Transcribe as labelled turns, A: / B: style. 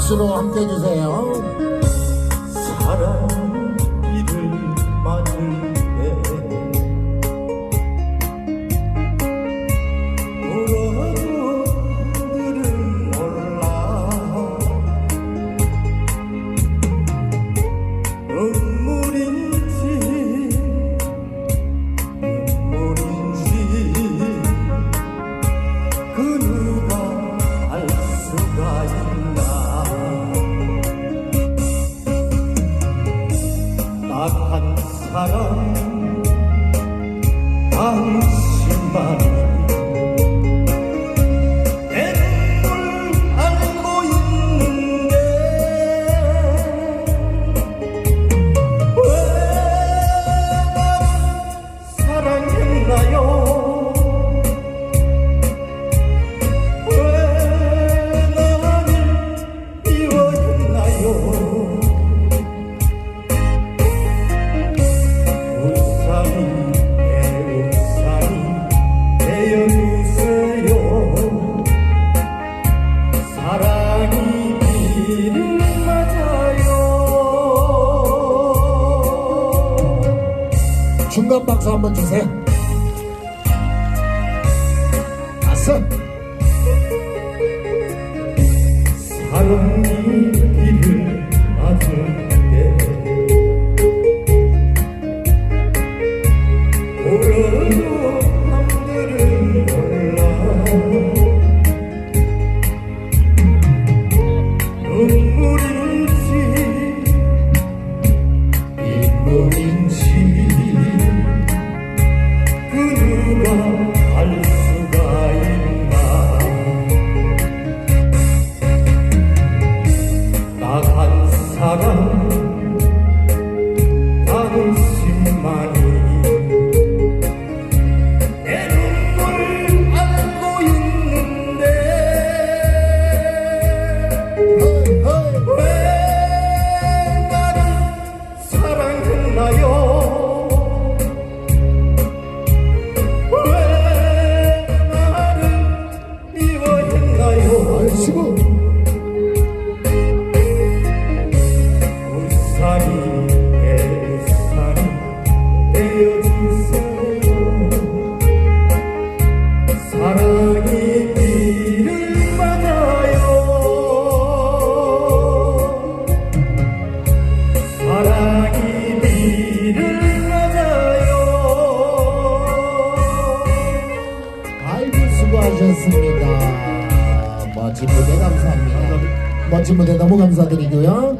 A: 박수로 함께 해주세요.
B: 사랑. 사랑. 당신
A: 중간 박수 한번 주세요. 다섯.
B: 사랑.
A: 我的 멋진 무대 감사합니다. 멋진 무대 너무 감사드리고요.